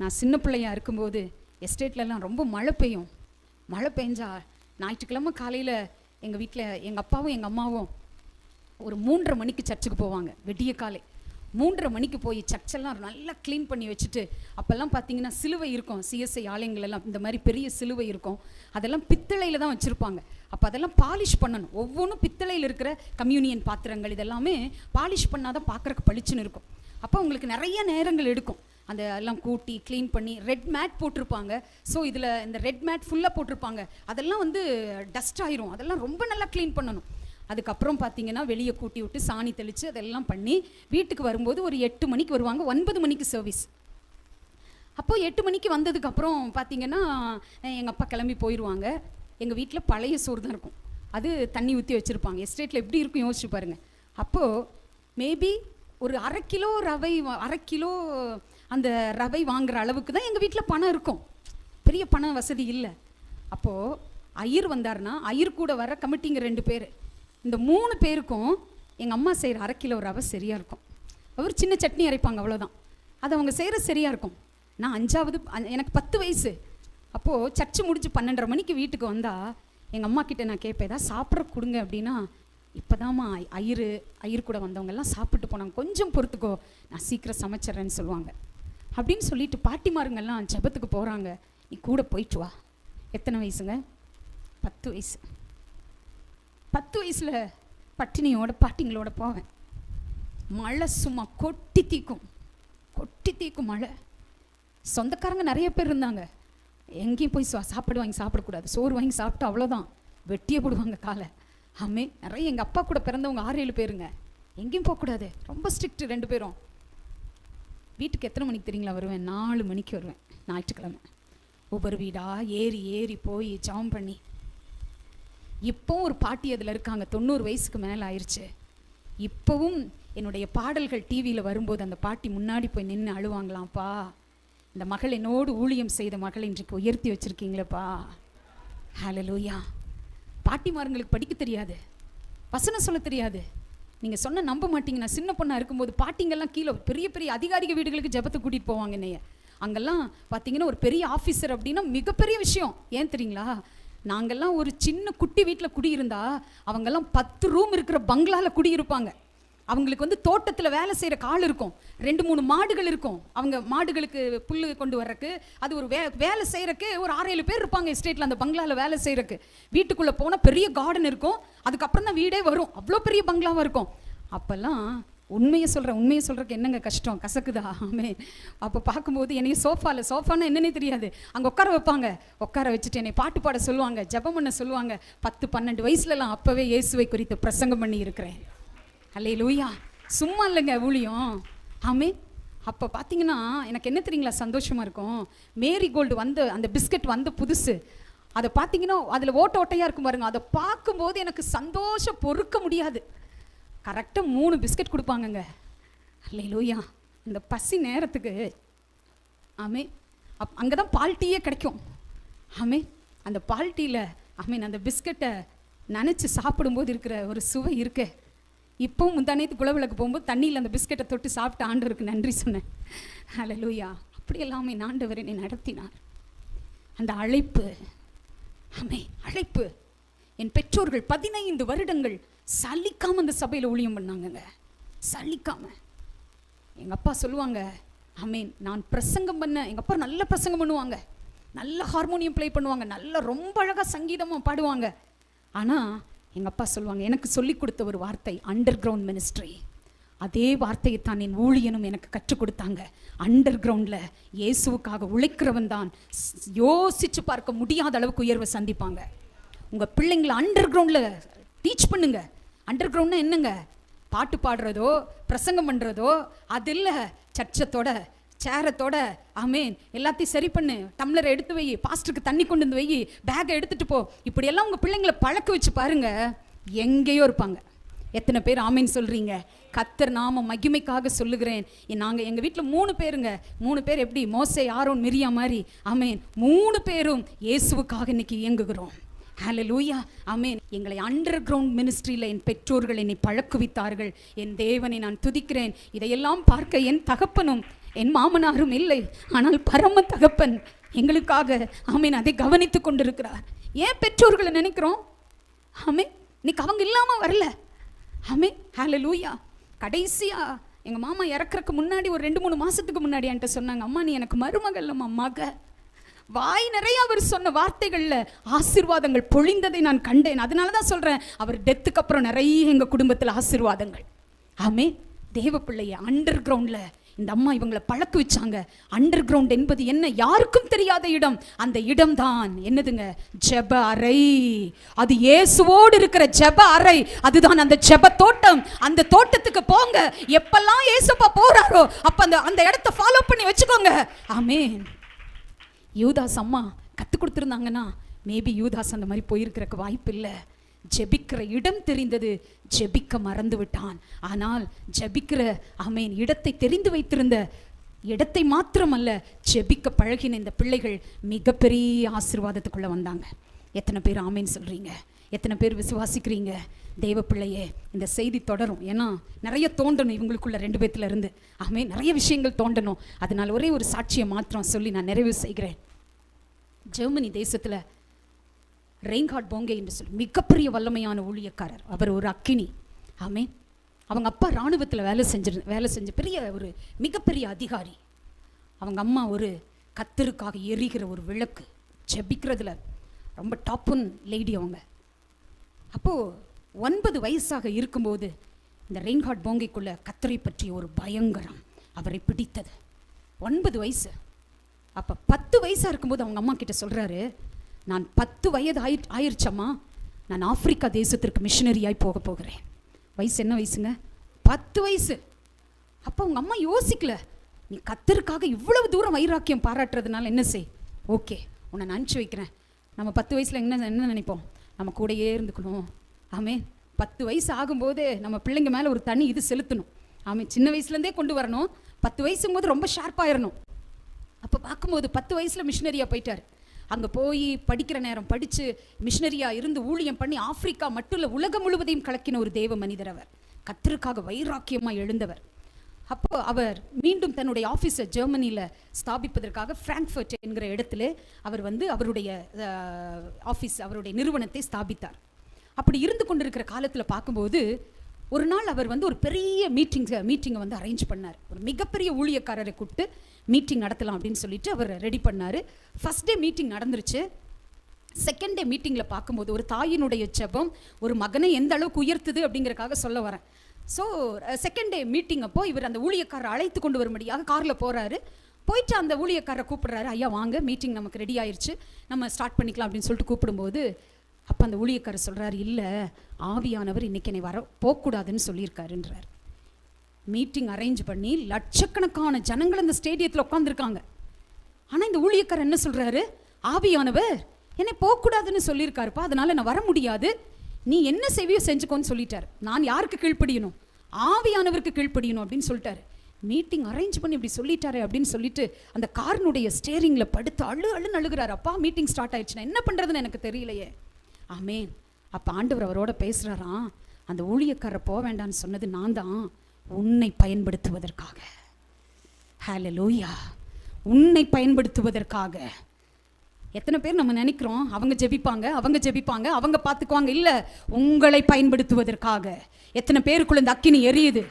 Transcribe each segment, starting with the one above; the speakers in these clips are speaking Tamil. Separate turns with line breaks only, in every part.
நான் சின்ன பிள்ளையாக இருக்கும்போது எஸ்டேட்லலாம் ரொம்ப மழை பெய்யும். மழை பெஞ்சா ஞாயிற்றுக்கிழமை காலையில் எங்கள் வீட்டில் எங்கள் அப்பாவும் எங்கள் அம்மாவும் ஒரு மூன்றரை மணிக்கு சர்ச்சுக்கு போவாங்க விடிய காலை. மூன்றரை மணிக்கு போய் சர்ச்செல்லாம் நல்லா க்ளீன் பண்ணி வச்சுட்டு அப்போல்லாம் பார்த்தீங்கன்னா சிலுவை இருக்கும். சிஎஸ்ஐ ஆலயங்கள் எல்லாம் இந்த மாதிரி பெரிய சிலுவை இருக்கும். அதெல்லாம் பித்தளையில் தான் வச்சுருப்பாங்க. அப்போ அதெல்லாம் பாலிஷ் பண்ணணும். ஒவ்வொன்றும் பித்தளையில் இருக்கிற கம்யூனியன் பாத்திரங்கள் இதெல்லாமே பாலிஷ் பண்ணாதான் பார்க்குறக்கு பளிச்சுன்னு இருக்கும். அப்போ உங்களுக்கு நிறைய நேரங்கள் எடுக்கும். அந்த எல்லாம் கூட்டி க்ளீன் பண்ணி ரெட் மேட் போட்டிருப்பாங்க. ஸோ இதில் இந்த ரெட் மேட் ஃபுல்லாக போட்டிருப்பாங்க. அதெல்லாம் வந்து டஸ்ட் ஆயிரும். அதெல்லாம் ரொம்ப நல்லா க்ளீன் பண்ணணும். அதுக்கப்புறம் பார்த்தீங்கன்னா வெளியே கூட்டி விட்டு சாணி தெளித்து அதெல்லாம் பண்ணி வீட்டுக்கு வரும்போது ஒரு எட்டு மணிக்கு வருவாங்க. ஒன்பது மணிக்கு சர்வீஸ் அப்போது எட்டு மணிக்கு வந்ததுக்கப்புறம் பார்த்தீங்கன்னா எங்கள் அப்பா கிளம்பி போயிடுவாங்க எங்கள் வீட்டில் பழைய சோறு தான் இருக்கும். அது தண்ணி ஊற்றி வச்சுருப்பாங்க. எஸ்டேட்டில் எப்படி இருக்கும் யோசிச்சு பாருங்கள் அப்போது மேபி ஒரு அரை கிலோ ரவை அரை கிலோ அந்த ரவை வாங்குற அளவுக்கு தான் எங்கள் வீட்டில் பணம் இருக்கும். பெரிய பண வசதி இல்லை. அப்போது ஐயர் வந்தாருன்னா ஐயர் கூட வர கமிட்டிங்க ரெண்டு பேர். இந்த மூணு பேருக்கும் எங்கள் அம்மா செய்கிற அரை கிலோ ரவை சரியாக இருக்கும். அவர் சின்ன சட்னி அரைப்பாங்க அவ்வளோதான் அது அவங்க செய்கிற சரியாக இருக்கும். நான் அஞ்சாவது அ- எனக்கு பத்து வயசு. அப்போது சர்ச்சு முடிச்சு பன்னெண்டரை மணிக்கு வீட்டுக்கு வந்தால் எங்கள் அம்மா கிட்டே நான் கேட்பேன் ஏதாவது சாப்பிட்ற கொடுங்க அப்படின்னா இப்போதாம்மா ஐயரு ஐயர் கூட வந்தவங்கெல்லாம் சாப்பிட்டு போனாங்க. கொஞ்சம் பொறுத்துக்கோ. நான் சீக்கிரம் சமைச்சிட்றேன்னு சொல்லுவாங்க. அப்படின்னு சொல்லிட்டு பாட்டிமாருங்கெல்லாம் ஜெபத்துக்கு போகிறாங்க நீ கூட போயிட்டு வா. எத்தனை வயசுங்க? பத்து வயசு. பத்து வயசில் பட்டினியோட பாட்டிங்களோட போவேன். மழை சும்மா கொட்டி தீக்கும். கொட்டி தீக்கும் மழை. சொந்தக்காரங்க நிறைய பேர் இருந்தாங்க. எங்கேயும் போய் சா சாப்பாடு வாங்கி சாப்பிடக்கூடாது. சோறு வாங்கி சாப்பிட்டு அவ்வளோதான் வெட்டியே போடுவாங்க காலை. ஆமே நிறைய எங்கள் அப்பா கூட பிறந்தவங்க ஆறு ஏழு பேருங்க. எங்கேயும் போகக்கூடாது. ரொம்ப ஸ்ட்ரிக்ட் ரெண்டு பேரும். வீட்டுக்கு எத்தனை மணிக்கு தெரியுங்களா வருவேன்? நாலு மணிக்கு வருவேன். ஞாயிற்றுக்கிழமை. ஒவ்வொரு வீடாக ஏறி ஏறி போய் ஜாம் பண்ணி. இப்போவும் ஒரு பாட்டி அதில் இருக்காங்க. தொண்ணூறு வயசுக்கு மேலே ஆயிடுச்சு இப்போவும் என்னுடைய பாடல்கள் டிவியில் வரும்போது அந்த பாட்டி முன்னாடி போய் நின்று அழுவாங்களாம்ப்பா. இந்த மகள் என்னோடு ஊழியம் செய்த மகள் இன்றைக்கு உயர்த்தி வச்சுருக்கீங்களேப்பா. ஹலலூயா பாட்டிமாருங்களுக்கு படிக்க தெரியாது. வசனம் சொல்ல தெரியாது. நீங்கள் சொன்ன நம்ப மாட்டீங்க. நான் சின்ன பொண்ணாக இருக்கும்போது பாட்டிங்கெல்லாம் கீழே பெரிய பெரிய அதிகாரிக வீடுகளுக்கு ஜபத்தை கூட்டிகிட்டு போவாங்க என்னைய. அங்கெல்லாம் பார்த்தீங்கன்னா ஒரு பெரிய ஆஃபீஸர் அப்படின்னா மிகப்பெரிய விஷயம். ஏன் தெரியுங்களா? நாங்கள்லாம் ஒரு சின்ன குட்டி வீட்டில் குடியிருந்தா அவங்கெல்லாம் பத்து ரூம் இருக்கிற பங்களாவில் குடியிருப்பாங்க. அவங்களுக்கு வந்து தோட்டத்தில் வேலை செய்கிற கால் இருக்கும். ரெண்டு மூணு மாடுகள் இருக்கும். அவங்க மாடுகளுக்கு புல் கொண்டு வர்றக்கு அது ஒரு வே வேலை செய்கிறக்கு ஒரு ஆறு ஏழு பேர் இருப்பாங்க எஸ்டேட்டில் அந்த பங்களாவில் வேலை செய்கிறக்கு வீட்டுக்குள்ளே போனால் பெரிய கார்டன் இருக்கும். அதுக்கப்புறம் தான் வீடே வரும். அவ்வளோ பெரிய பங்களாவாக இருக்கும். அப்போல்லாம் உண்மையை சொல்கிறேன் உண்மையை சொல்கிறக்கு என்னங்க கஷ்டம்? கசக்குதா? ஆமே. அப்போ பார்க்கும்போது என்னைய சோஃபாவில் சோஃபான்னா என்னன்னே தெரியாது. அங்கே உட்கார வைப்பாங்க. உட்கார வச்சுட்டு என்னை பாட்டு பாட சொல்லுவாங்க ஜெபம் பண்ண சொல்லுவாங்க. பத்து பன்னெண்டு வயசுலலாம் அப்போவே இயேசுவை குறித்து பிரசங்கம் பண்ணி இருக்கிறேன். அல்லே லூயா சும்மா இல்லைங்க ஊழியம். ஆமே. அப்போ பார்த்தீங்கன்னா எனக்கு என்ன தெரியுங்களா சந்தோஷமாக இருக்கும்? மேரி கோல்டு வந்து அந்த பிஸ்கட் வந்து புதுசு. அதை பார்த்தீங்கன்னா அதில் ஓட்ட ஓட்டையாக இருக்கும் பாருங்க. அதை பார்க்கும்போது எனக்கு சந்தோஷம் பொறுக்க முடியாது. கரெக்டாக மூணு பிஸ்கட் கொடுப்பாங்கங்க. அல்லே லூயா இந்த பசி நேரத்துக்கு ஆமே அப் அங்கே தான் பால் டீயே கிடைக்கும். ஆமே அந்த பால் டீயில் ஆமீன் அந்த பிஸ்கட்டை நினச்சி சாப்பிடும்போது இருக்கிற ஒரு சுவை இருக்கே. இப்போவும் முந்தானேத்து குளவிளக்கு போகும்போது தண்ணியில் அந்த பிஸ்கட்டை தொட்டு சாப்பிட்டு ஆண்டவருக்கு நன்றி சொன்னேன். ஹalleluya அப்படி எல்லாமே ஆண்டவர் என்னை நடத்தினார். அந்த அழைப்பு ஆமே அழைப்பு. என் பெற்றோர்கள் பதினைந்து வருடங்கள் சலிக்காமல் அந்த சபையில் ஊழியம் பண்ணாங்கங்க. சலிக்காம. எங்கள் அப்பா சொல்லுவாங்க ஆமீன் நான் பிரசங்கம் பண்ண எங்கள் அப்பா நல்ல பிரசங்கம் பண்ணுவாங்க. நல்ல ஹார்மோனியம் ப்ளே பண்ணுவாங்க. நல்ல ரொம்ப அழகாக சங்கீதமாக பாடுவாங்க. ஆனால் எங்கள் அப்பா சொல்லுவாங்க எனக்கு சொல்லிக் கொடுத்த ஒரு வார்த்தை அண்டர் கிரவுண்ட் மினிஸ்ட்ரி அதே வார்த்தையை தான் என் ஊழியனும் எனக்கு கற்றுக் கொடுத்தாங்க. அண்டர் கிரவுண்டில் இயேசுவுக்காக உழைக்கிறவன் தான் யோசித்து யோசிச்சு பார்க்க முடியாத அளவுக்கு உயர்வை சந்திப்பாங்க. உங்கள் பிள்ளைங்களை அண்டர் கிரவுண்டில் டீச் பண்ணுங்க. அண்டர் கிரவுண்ட்னா என்னங்க? பாட்டு பாடுறதோ பிரசங்கம் பண்ணுறதோ அது இல்லை. சர்ச்சத்தோட சேரத்தோட ஆமேன். எல்லாத்தையும் சரி பண்ணு. டம்ளரை எடுத்து வை. பாஸ்டருக்கு தண்ணி கொண்டு வந்து வை. பேக்கை எடுத்துகிட்டு போ. இப்படியெல்லாம் உங்கள் பிள்ளைங்களை பழக்க வச்சு பாருங்கள் எங்கேயோ இருப்பாங்க. எத்தனை பேர் ஆமின்னு சொல்கிறீங்க கத்தர் நாம மகிமைக்காக சொல்லுகிறேன். நாங்கள் எங்கள் வீட்டில் மூணு பேருங்க. மூணு பேர் எப்படி? மோசை யாரோன் மிரியா மாதிரி. ஆமேன். மூணு பேரும் இயேசுவுக்காக இன்னைக்கு இயங்குகிறோம். ஹலோ லூயா அமேன் எங்களை அண்டர் கிரவுண்ட் மினிஸ்ட்ரியில் என் பெற்றோர்கள் என்னை பழக்குவித்தார்கள். என் தேவனை நான் துதிக்கிறேன். இதையெல்லாம் பார்க்க என் தகப்பனும் என் மாமனாரும் இல்லை. ஆனால் பரம தகப்பன் எங்களுக்காக ஆமீன் அதை கவனித்து கொண்டிருக்கிறார். ஏன் பெற்றோர்களை நினைக்கிறோம்? அமீன் இன்னைக்கு அவங்க இல்லாமல் வரல. ஆமே லூயா கடைசியா எங்கள் மாமா இறக்குறக்கு முன்னாடி ஒரு ரெண்டு மூணு மாசத்துக்கு முன்னாடி என்கிட்ட சொன்னாங்க அம்மா நீ எனக்கு மருமகள் அம்மா மக. வாய் நிறைய அவர் சொன்ன வார்த்தைகளில் ஆசீர்வாதங்கள் பொழிந்ததை நான் கண்டேன். அதனால தான் சொல்கிறேன் அவர் டெத்துக்கு அப்புறம் நிறைய எங்கள் குடும்பத்தில் ஆசிர்வாதங்கள். ஆமே தேவ பிள்ளைய அண்டர் கிரவுண்டில் இந்த அம்மா இவங்களை பழக்க வச்சாங்க. அண்டர் கிரவுண்ட் என்பது என்ன? யாருக்கும் தெரியாத இடம். அந்த இடம் தான் என்னதுங்க? ஜெப அறை. அது இயேசுவோடு இருக்கிற ஜெப அறை. அதுதான் அந்த ஜெப தோட்டம். அந்த தோட்டத்துக்கு போங்க. எப்பெல்லாம் இயேசுப்பா போறாரோ அப்ப அந்த அந்த இடத்த ஃபாலோ பண்ணி வச்சுக்கோங்க. ஆமே யூதாஸ் அம்மா கற்றுக் கொடுத்துருந்தாங்கன்னா மேபி யூதாஸ் அந்த மாதிரி போயிருக்கிறக்கு வாய்ப்பு இல்லை ஜெபிக்கிற இடம் தெரிந்தது. ஜெபிக்க மறந்து விட்டான் ஆனால் ஜெபிக்கிற அமேன் இடத்தை தெரிந்து வைத்திருந்த இடத்தை மாத்திரமல்ல ஜெபிக்க பழகின இந்த பிள்ளைகள் மிகப்பெரிய ஆசீர்வாதத்துக்குள்ள வந்தாங்க. எத்தனை பேர் ஆமேன்னு சொல்றீங்க? எத்தனை பேர் விசுவாசிக்கிறீங்க? தெய்வ பிள்ளையே இந்த செய்தி தொடரும். ஏன்னா நிறைய தோண்டணும் இவங்களுக்குள்ள ரெண்டு பேத்துல இருந்து. ஆமே நிறைய விஷயங்கள் தோண்டணும் அதனால் ஒரே ஒரு சாட்சியை மாத்திரம் சொல்லி நான் நிறைவு செய்கிறேன். ஜெர்மனி தேசத்தில் ரெயின்காட் போங்கே என்று சொல்லி மிகப்பெரிய வல்லமையான ஊழியக்காரர். அவர் ஒரு அக்கினி. ஆமே அவங்க அப்பா இராணுவத்தில் வேலை செஞ்சிரு வேலை செஞ்ச பெரிய ஒரு மிகப்பெரிய அதிகாரி. அவங்க அம்மா ஒரு கத்தருக்காக எரிகிற ஒரு விளக்கு ஜெபிக்கிறதுல ரொம்ப டாப்புன் லேடி அவங்க. அப்போது ஒன்பது வயசாக இருக்கும்போது இந்த ரெயின்காட் போங்கைக்குள்ளே கத்தரை பற்றிய ஒரு பயங்கரம் அவரை பிடித்தது. ஒன்பது வயசு. அப்போ பத்து வயசாக இருக்கும்போது அவங்க அம்மா கிட்ட சொல்கிறாரு நான் பத்து வயது ஆயி ஆயிடுச்சம்மா. நான் ஆப்பிரிக்கா தேசத்திற்கு மிஷினரியாய் போக போகிறேன். வயசு என்ன வயசுங்க? பத்து வயசு. அப்போ உங்கள் அம்மா யோசிக்கல. நீ கத்தருக்காக இவ்வளவு தூரம் வைராக்கியம் பாராட்டுறதுனால என்ன செய்? ஓகே உன்னை நான் அனுப்பிச்சி வைக்கிறேன். நம்ம பத்து வயசில் என்ன என்ன நினைப்போம்? நம்ம கூடயே இருந்துக்கணும் ஆமே பத்து வயசு ஆகும்போது நம்ம பிள்ளைங்க மேலே ஒரு தனி இது செலுத்தணும். ஆமே சின்ன வயசுலேருந்தே கொண்டு வரணும். பத்து வயசும் போது ரொம்ப ஷார்ப்பாயிரணும் அப்போ பார்க்கும்போது பத்து வயசில் மிஷினரியாக போயிட்டார். அங்கே போய் படிக்கிற நேரம் படித்து மிஷினரியாக இருந்து ஊழியம் பண்ணி ஆப்பிரிக்கா மட்டும் இல்லை உலகம் முழுவதையும் கலக்கின ஒரு தேவ மனிதர் அவர். கத்தருக்காக வைராக்கியமாக எழுந்தவர். அப்போ அவர் மீண்டும் தன்னுடைய ஆஃபீஸை ஜெர்மனியில் ஸ்தாபிப்பதற்காக ஃப்ராங்க்ஃபர்ட் என்கிற இடத்துல அவர் வந்து அவருடைய ஆஃபீஸ் அவருடைய நிறுவனத்தை ஸ்தாபித்தார். அப்படி இருந்து கொண்டிருக்கிற காலத்தில் பார்க்கும்போது ஒரு நாள் அவர் வந்து ஒரு பெரிய மீட்டிங்ஸை மீட்டிங்கை வந்து அரேஞ்ச் பண்ணார். ஒரு மிகப்பெரிய ஊழியக்காரரை கூப்பிட்டு மீட்டிங் நடத்தலாம் அப்படின்னு சொல்லிட்டு அவர் ரெடி பண்ணார். ஃபஸ்ட் டே மீட்டிங் நடந்துருச்சு. செகண்ட் டே மீட்டிங்கில் பார்க்கும்போது ஒரு தாயினுடைய ஜெபம் ஒரு மகனை எந்த அளவுக்கு உயர்த்துது அப்படிங்கிறக்காக சொல்ல வரேன். ஸோ செகண்ட் டே மீட்டிங் அப்போ இவர் அந்த ஊழியக்காரரை அழைத்து கொண்டு வரும்படியாக காரில் போகிறாரு போயிட்டு அந்த ஊழியக்காரரை கூப்பிடுறாரு ஐயா வாங்க மீட்டிங் நமக்கு ரெடி ஆயிடுச்சு நம்ம ஸ்டார்ட் பண்ணிக்கலாம் அப்படின்னு சொல்லிட்டு கூப்பிடும்போது அப்போ அந்த ஊழியக்காரர் சொல்கிறாரு இல்லை ஆவியானவர் இன்னைக்கு என்னை வர போகக்கூடாதுன்னு சொல்லியிருக்காருன்றார். மீட்டிங் அரேஞ்ச் பண்ணி லட்சக்கணக்கான ஜனங்கள் அந்த ஸ்டேடியத்தில் உட்காந்துருக்காங்க ஆனால் இந்த ஊழியக்காரர் என்ன சொல்கிறாரு ஆவியானவர் என்னை போகக்கூடாதுன்னு சொல்லியிருக்காருப்பா அதனால நான் வர முடியாது. நீ என்ன செய்வியோ செஞ்சுக்கோன்னு சொல்லிட்டார். நான் யாருக்கு கீழ்ப்படியணும்? ஆவியானவருக்கு கீழ்ப்படியணும் அப்படின்னு சொல்லிட்டாரு. மீட்டிங் அரேஞ்ச் பண்ணி இப்படி சொல்லிட்டாரு அப்படின்னு சொல்லிட்டு அந்த காரினுடைய ஸ்டேரிங்கில் படுத்து அழு அழுன்னு அழுகிறார். அப்பா மீட்டிங் ஸ்டார்ட் ஆயிடுச்சுன்னா என்ன பண்ணுறதுன்னு எனக்கு தெரியலையே. ஆமேன். அப்போ ஆண்டவர் அவரோட பேசுகிறாராம் அந்த ஊழியக்காரரை போக வேண்டாம்னு சொன்னது நான் தான் உன்னை பயன்படுத்துவதற்காக. ஹalleluya உன்னை பயன்படுத்துவதற்காக. எத்தனை பேர் நம்ம நினைக்கிறோம் அவங்க ஜெபிப்பாங்க அவங்க ஜெபிப்பாங்க அவங்க பார்த்துக்குவாங்க. இல்லை உங்களை பயன்படுத்துவதற்காக. எத்தனை பேருக்குள்ள இந்த அக்கினி எரியுது?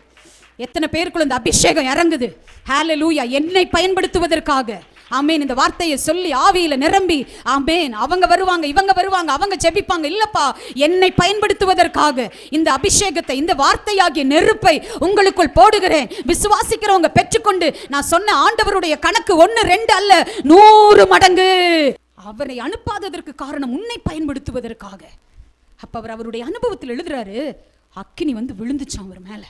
எத்தனை பேருக்குள்ள இந்த அபிஷேகம் இறங்குது? ஹalleluya என்னை பயன்படுத்துவதற்காக. ஆமேன். இந்த வார்த்தையை சொல்லி ஆவியில நிரம்பி ஆமேன். அவங்க வருவாங்க இவங்க வருவாங்க அவங்க ஜெபிப்பாங்க. இல்லப்பா என்னை பயன்படுத்துவதற்காக இந்த அபிஷேகத்தை இந்த வார்த்தையாகிய நெருப்பை உங்களுக்குள் போடுகிறேன். விசுவாசிக்கிறவங்க பெற்றுக்கொண்டு நான் சொன்ன ஆண்டவருடைய கணக்கு ஒன்று ரெண்டு அல்ல நூறு மடங்கு. அவரை அனுப்பாததற்கு காரணம் உன்னை பயன்படுத்துவதற்காக. அப்போ அவர் அவருடைய அனுபவத்தில் எழுதுறாரு அக்கினி வந்து விழுந்துச்சான் அவர் மேலே.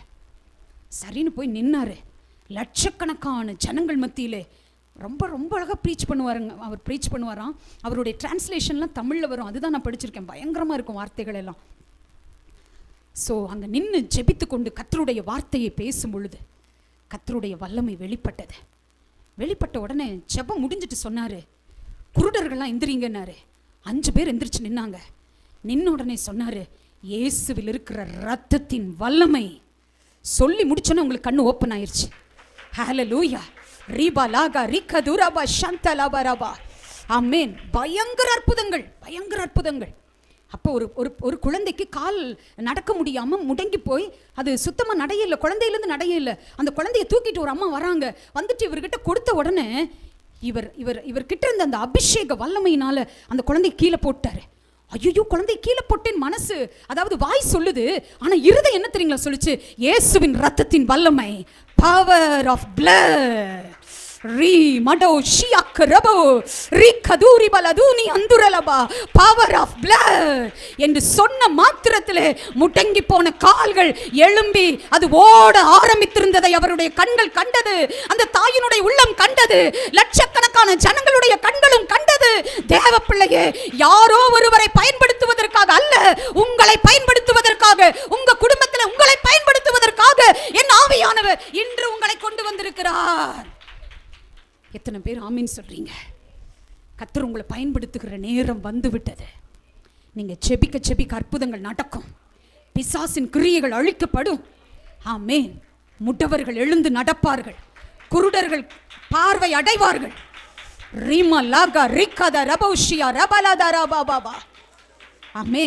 சரின்னு போய் நின்னாரு. லட்சக்கணக்கான ஜனங்கள் மத்தியிலே ரொம்ப ரொம்ப அழகாக ப்ரீச் பண்ணுவாருங்க. அவர் ப்ரீச் பண்ணுவாராம். அவருடைய டிரான்ஸ்லேஷன்லாம் தமிழில் வரும். அதுதான் நான் படிச்சிருக்கேன். பயங்கரமாக இருக்கும் வார்த்தைகள் எல்லாம். ஸோ அங்கே நின்று ஜெபித்து கொண்டு கத்தருடைய வார்த்தையை பேசும் பொழுது கத்தருடைய வல்லமை வெளிப்பட்டது. வெளிப்பட்ட உடனே ஜெபம் முடிஞ்சிட்டு சொன்னார். குருடர்கள்லாம் எந்திரிங்கன்னாரு. அஞ்சு பேர் எந்திரிச்சு நின்னாங்க. நின்ன உடனே சொன்னார் இயேசுவில் இருக்கிற ரத்தத்தின் வல்லமை. சொல்லி முடிச்சோன்னே உங்களுக்கு கண்ணு ஓப்பன் ஆயிடுச்சு ஹலோ லூயா லாகா ரிக்க துரபா சந்த ஆமேன். பயங்கர அற்புதங்கள் பயங்கர அற்புதங்கள். அப்போ ஒரு ஒரு ஒரு குழந்தைக்கு கால் நடக்க முடியாமல் முடங்கி போய் அது சுத்தமாக நடையில்லை குழந்தையிலேருந்து நடையில்லை அந்த குழந்தைய தூக்கிட்டு ஒரு அம்மா வராங்க. வந்துட்டு இவர்கிட்ட கொடுத்த உடனே இவர் இவர் இவர்கிட்ட இருந்த அந்த அபிஷேக வல்லமையினால் அந்த குழந்தை கீழே போட்டார். ஐயோ குழந்தை கீழே போட்டேன் மனசு. அதாவது வாய் சொல்லுது ஆனால் இருதை என்ன தெரியுங்களா சொல்லுச்சு? இயேசுவின் ரத்தத்தின் வல்லமை. பவர் ஆஃப் பிளட் ரீ மடோ ஷியாக் ரபோ ரீ கதூரி பலதூனி அந்துரலபா பவர் ஆஃப் blood. என்று சொன்ன மாத்திரத்திலே முடங்கி போன கால்கள் எழும்பி அது ஓட ஆரம்பித்திருந்ததை அவருடைய கண்கள் கண்டது. அந்த தாயினுடைய உள்ளம் கண்டது. லட்சக்கணக்கான ஜனங்களுடைய கண்களும் கண்டது. தேவ பிள்ளையே யாரோ ஒருவரை பயன்படுத்துவதற்காக அல்ல உங்களை பயன்படுத்துவதற்காக உங்க குடும்பத்தில் உங்க ஆவியானவர் இன்று உங்களை கொண்டு வந்திருக்கிறார். எத்தனை பேர் ஆமீன் சொல்றீங்க? கத்தர் உங்களை பயன்படுத்துகிற நேரம் வந்துவிட்டது. நீங்க செபிக்க செபிக்க அற்புதங்கள் நடக்கும். பிசாசின் கிரியைகள் அழிக்கப்படும். ஆமேன். முட்டவர்கள் எழுந்து நடப்பார்கள். குருடர்கள் பார்வை அடைவார்கள். ரீமா லாகா ரிக்கத ரபௌஷியா ரபலாதா ரபா பாபா ஆமே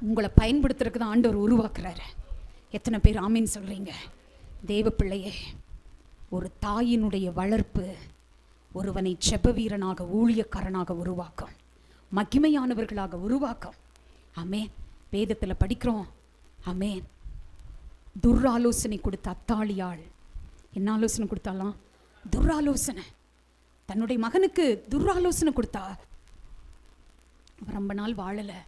உங்களை பயன்படுத்துறதுக்கு தான் ஆண்டவர் உருவாக்குறாரு. எத்தனை பேர் ஆமீன் சொல்றீங்க? தேவ பிள்ளையே ஒரு தாயினுடைய வளர்ப்பு ஒருவனை செப வீரனாக ஊழியக்காரனாக உருவாக்கும். மகிமையானவர்களாக உருவாக்கும். அமே வேதத்தில் படிக்கிறோம். அமே துர்ராலோசனை கொடுத்த அத்தாளியாள் என்ன ஆலோசனை கொடுத்தாலாம்? துர்ராலோசனை தன்னுடைய மகனுக்கு துர்ராலோசனை கொடுத்தா ரொம்ப நாள் வாழலை.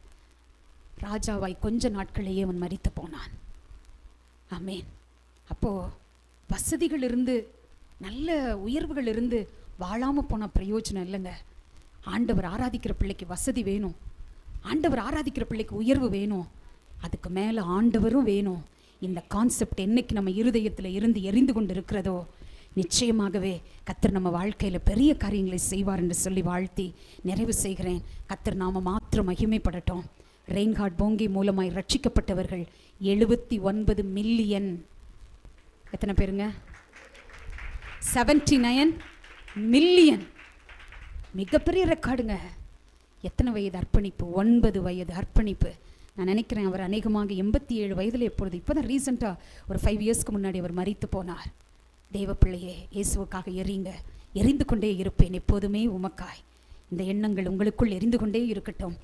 ராஜாவாய் கொஞ்ச நாட்களையே அவன் மறித்து போனான். ஆமேன். அப்போ வசதிகள் இருந்து நல்ல உயர்வுகள் இருந்து வாழாம போன பிரயோஜனம் இல்லைங்க. ஆண்டவர் ஆராதிக்கிற பிள்ளைக்கு வசதி வேணும். ஆண்டவர் ஆராதிக்கிற பிள்ளைக்கு உயர்வு வேணும். அதுக்கு மேலே ஆண்டவரும் வேணும். இந்த கான்செப்ட் என்னைக்கு நம்ம இருதயத்தில் இருந்து எரிந்து கொண்டு இருக்கிறதோ நிச்சயமாகவே கத்தர் நம்ம வாழ்க்கையில் பெரிய காரியங்களை செய்வார் என்று சொல்லி வாழ்த்தி நிறைவு செய்கிறேன். கத்தர் நாம மாத்திரம் மகிமைப்படட்டும். ரெயின்கார்ட் போங்கி மூலமாய் ரட்சிக்கப்பட்டவர்கள் எழுபத்தி ஒன்பது மில்லியன் எத்தனை பேருங்க? செவன்டி நைன் மில்லியன் மிகப்பெரிய ரெக்கார்டுங்க. எத்தனை வயது அர்ப்பணிப்பு? ஒன்பது வயது அர்ப்பணிப்பு. நான் நினைக்கிறேன் அவர் அநேகமாக எண்பத்தி ஏழு வயதில் எப்பொழுது இப்போ தான் ரீசெண்டாக ஒரு ஃபைவ் இயர்ஸ்க்கு முன்னாடி அவர் மறித்து போனார். தேவப்பிள்ளையே இயேசுவுக்காக எறிங்க எரிந்து கொண்டே இருப்பேன். எப்போதுமே உமக்காய். இந்த எண்ணங்கள் உங்களுக்குள் எரிந்து கொண்டே இருக்கட்டும்.